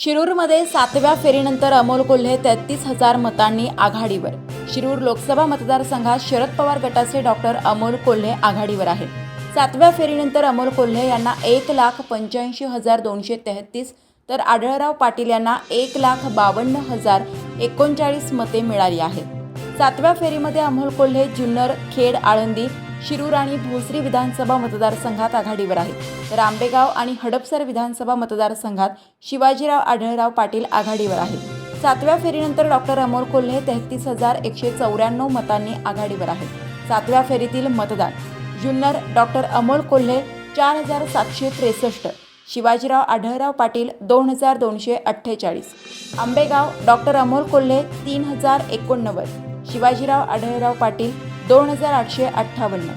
शिरूरमध्ये सातव्या फेरीनंतर अमोल कोल्हे तेहतीस हजार मतांनी आघाडीवर. शिरूर लोकसभा मतदारसंघात शरद पवार गटाचे डॉक्टर अमोल कोल्हे आघाडीवर आहेत. सातव्या फेरीनंतर अमोल कोल्हे यांना एक लाख पंच्याऐंशी हजार दोनशे तेहतीस तर आढळराव पाटील यांना एक लाख बावन्न हजार एकोणचाळीस मते मिळाली आहेत. सातव्या फेरीमध्ये अमोल कोल्हे जुन्नर खेड आळंदी शिरूर आणि भोसरी विधानसभा मतदारसंघात आघाडीवर आहेत. तर आंबेगाव आणि हडपसर विधानसभा मतदारसंघात शिवाजीराव आढळराव पाटील आघाडीवर आहेत. सातव्या फेरीनंतर डॉक्टर अमोल कोल्हे तेहतीस हजार एकशे चौऱ्याण्णव मतांनी आघाडीवर आहेत. सातव्या फेरीतील मतदान जुन्नर डॉक्टर अमोल कोल्हे चार हजार सातशे त्रेसष्ट शिवाजीराव आढळराव पाटील दोन हजार दोनशे अठ्ठेचाळीस आंबेगाव डॉक्टर अमोल कोल्हे तीन हजार एकोणनव्वद शिवाजीराव आढळराव पाटील दोन हजार आठशे अठ्ठावन्न.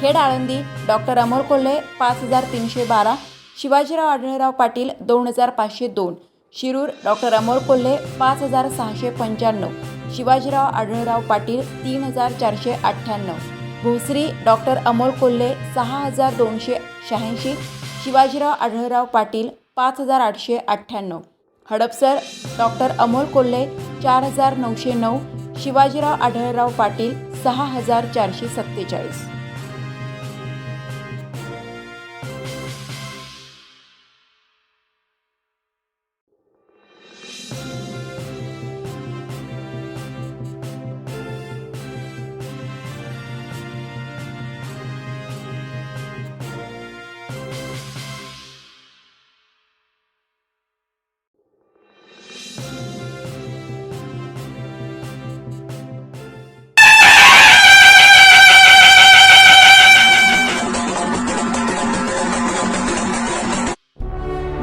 खेड आळंदी डॉक्टर अमोल कोल्हे पाच हजार तीनशे बारा. शिवाजीराव आढळराव पाटील दोन हजार पाचशे दोन. शिरूर डॉक्टर अमोल कोल्हे पाच हजार सहाशे पंच्याण्णव. शिवाजीराव आढळराव पाटील तीन हजार चारशे अठ्ठ्याण्णव. भोसरी डॉक्टर अमोल कोल्हे सहा हजार दोनशे शहाऐंशी. शिवाजीराव आढळराव पाटील पाच हजार आठशे अठ्ठ्याण्णव. हडपसर डॉक्टर अमोल कोल्हे चार हजार नऊशे नऊ. शिवाजीराव आढळराव पाटील सहा हजार चारशे सत्तेचाळीस.